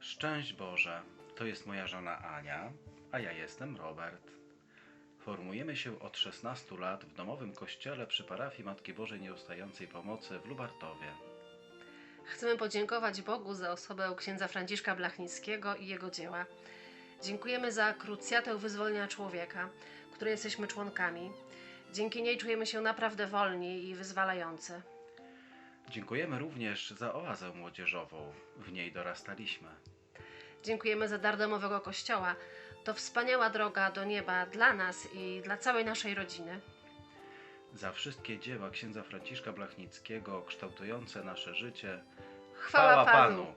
Szczęść Boże, to jest moja żona Ania, a ja jestem Robert. Formujemy się od 16 lat w domowym kościele przy parafii Matki Bożej Nieustającej Pomocy w Lubartowie. Chcemy podziękować Bogu za osobę księdza Franciszka Blachnickiego i jego dzieła. Dziękujemy za krucjatę wyzwolenia człowieka, której jesteśmy członkami. Dzięki niej czujemy się naprawdę wolni i wyzwalający. Dziękujemy również za oazę młodzieżową, w niej dorastaliśmy. Dziękujemy za dar domowego kościoła. To wspaniała droga do nieba dla nas i dla całej naszej rodziny. Za wszystkie dzieła księdza Franciszka Blachnickiego kształtujące nasze życie Chwała Panu!